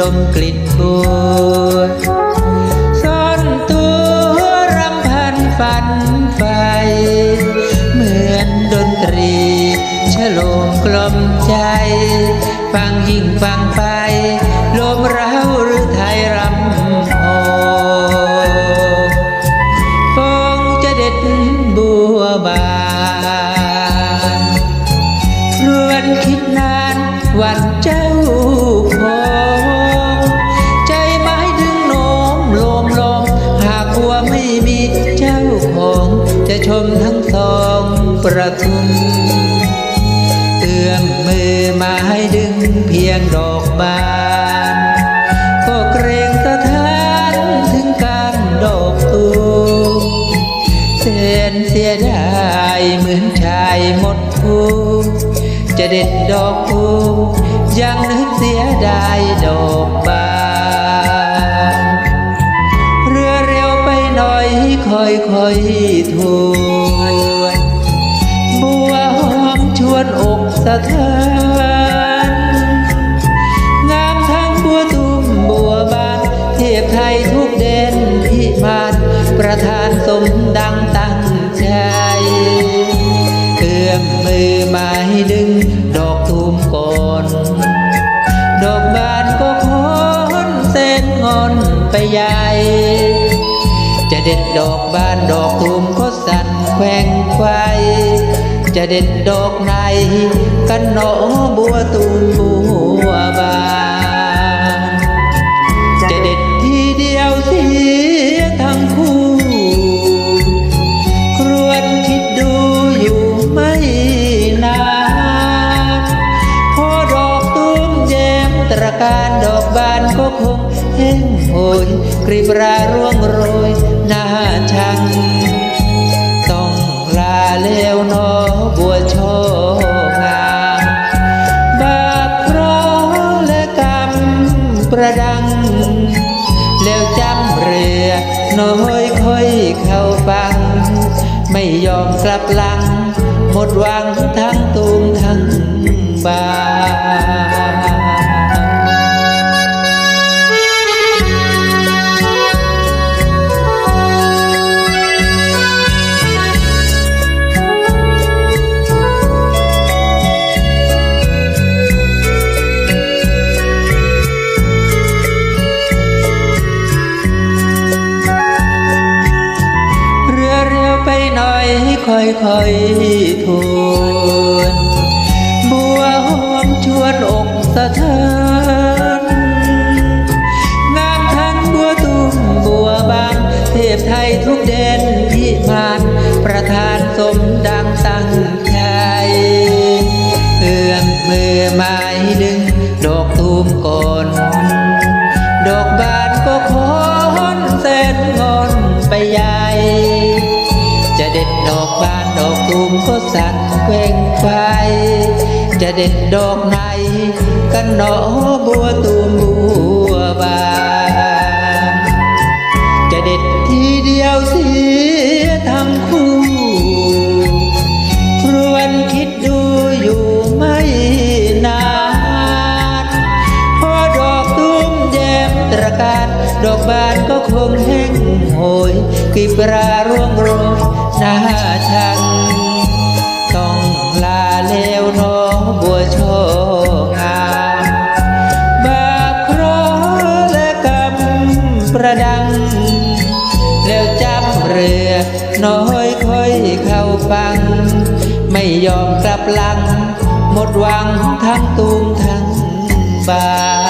ดมกลิ่นบัวซ่อนตัวรำพันฝันไฟ เหมือนดนตรีฉโลมกล่อมใจ ฟังยิ่งฟังไปลมเร้าหรือไทยรำโอฟงจะเด็ดบัวบานรวนคิดนานวันเจ้า จะชมทั้งสองประทุมเอื้อมมือมาให้ดึงเพียงดอกบานก็เกรงสะท้านถึงการดอกตูมเส้นเสียดายเหมือนชายหมดภูมจะเด็ดดอกภูยังนึกเสียดายดอกบาน ค่อยค่อยๆทวนบัวหอมชวนอกสะเท้านงามทั้งบัวตุ่มบัวบาน เทียบไทยทุกเด่นพิมานประธานสมดังตั้งใจเอื้อมมือมาให้ดึง ดอกทุ่มก่อนดอกบานก็คอนเส้นงอนไปใหญ่ ด็ดดอกบานดอกตูมก็สั่นแขวงไฟจะเด็ดดอกในกันหนอบัวตูมบัวบานจะเด็ดทีเดียวเสียทั้งคู่ ครวนคิดดูอยู่ไม่นานพอดอกตุ้มแยมตระการดอกบานก็คงแห้งโหยกรีบราร่วงโรย หน้าชังต้องลาเลวนอบัวโชงามบาปเคราะห์และกรรมประดัง แล้วจำเรือน้อยค่อยเข้าฟัง ไม่ยอมกลับหลัง หมดหวังทั้ง ค่อยค่อยๆทนบัวหอมชวนอกสะเทือนงามทั้งบัวตุ้มบัวบางเทพไทยทุกเด่นพิมาน ก็สั่นแกว่งไฟ จะเด็ดดอกไหนกันหนอบัวตูมบัวบานจะเด็ดทีเดียวเสียทั้งคู่ครวนคิดดูอยู่ไม่นานพอดอกตุ้มแย้มตระการดอกบานก็คงแห้งโหยกีบราร่วงโรยหน้าชัง วโชงามบาปเคราะห์และกรรมประดัง แล้วจับเรือน้อยค่อยเข้าฟัง ไม่ยอมกลับหลัง หมดหวังทั้งตูมทั้งบาน